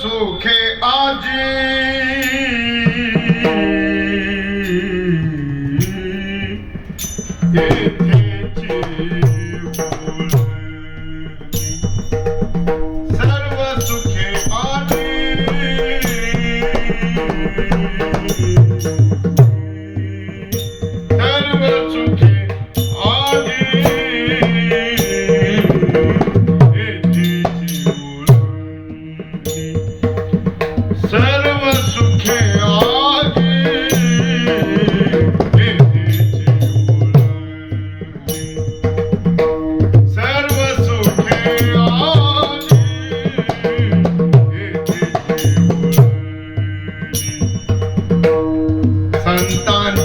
सुखे आजी. येथे